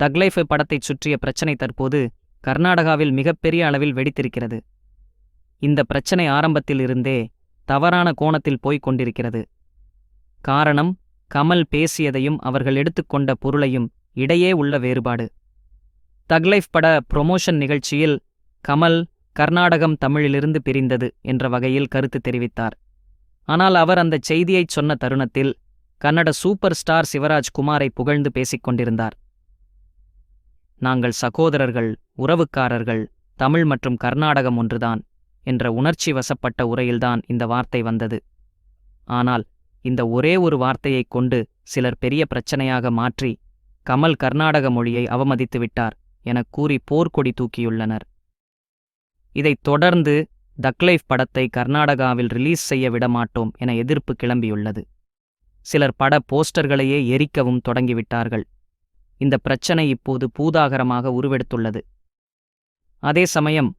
Thug Life படத்தைச் சுற்றிய பிரச்சனை தற்போது கர்நாடகாவில் மிகப்பெரிய அளவில் வெடித்திருக்கிறது. இந்த பிரச்சனை ஆரம்பத்தில் இருந்தே தவறான கோணத்தில் போய்க் கொண்டிருக்கிறது. காரணம் கமல் பேசியதையும் அவர்கள் எடுத்துக்கொண்ட பொருளையும் இடையே உள்ள வேறுபாடு. தக்லைஃப் பட புரொமோஷன் நிகழ்ச்சியில் கமல் கர்நாடகம் தமிழிலிருந்து பிரிந்தது என்ற வகையில் கருத்து தெரிவித்தார். ஆனால் அவர் அந்த செய்தியைச் சொன்ன தருணத்தில் கன்னட சூப்பர் ஸ்டார் சிவராஜ் குமாரை புகழ்ந்து பேசிக் கொண்டிருந்தார். நாங்கள் சகோதரர்கள் உறவுக்காரர்கள் தமிழ் மற்றும் கர்நாடகம் ஒன்றுதான் என்ற உணர்ச்சி வசப்பட்ட உரையில்தான் இந்த வார்த்தை வந்தது. ஆனால் இந்த ஒரே ஒரு வார்த்தையைக் கொண்டு சிலர் பெரிய பிரச்சனையாக மாற்றி கமல் கர்நாடக மொழியை அவமதித்து விட்டார் எனக் கூறி போர்க்கொடி தூக்கியுள்ளனர். இதைத் தொடர்ந்து தக்லைஃப் படத்தை கர்நாடகாவில் ரிலீஸ் செய்ய விடமாட்டோம் என எதிர்ப்பு கிளம்பியுள்ளது. சிலர் பட போஸ்டர்களையே எரிக்கவும் தொடங்கிவிட்டார்கள். இந்த பிரச்சனை இப்போது பூதாகரமாக உருவெடுத்துள்ளது. அதே சமயம்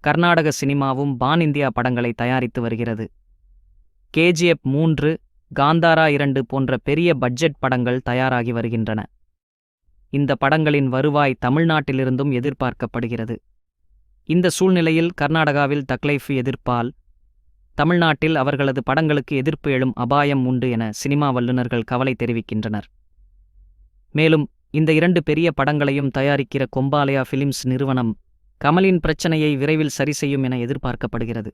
கர்நாடக சினிமாவும் பான் இந்தியா படங்களை தயாரித்து வருகிறது. கேஜிஎஃப் மூன்று காந்தாரா இரண்டு போன்ற பெரிய பட்ஜெட் படங்கள் தயாராகி வருகின்றன. இந்த படங்களின் வருவாய் தமிழ்நாட்டிலிருந்தும் எதிர்பார்க்கப்படுகிறது. இந்த சூழ்நிலையில் கர்நாடகாவில் தக்லைஃப் எதிர்ப்பால் தமிழ்நாட்டில் அவர்களது படங்களுக்கு எதிர்ப்பு எழும் அபாயம் உண்டு என சினிமா வல்லுநர்கள் கவலை தெரிவிக்கின்றனர். மேலும் இந்த இரண்டு பெரிய படங்களையும் தயாரிக்கிற கொம்பாலயா ஃபிலிம்ஸ் நிறுவனம் கமலின் பிரச்சனையை விரைவில் சரி செய்யும் என எதிர்பார்க்கப்படுகிறது.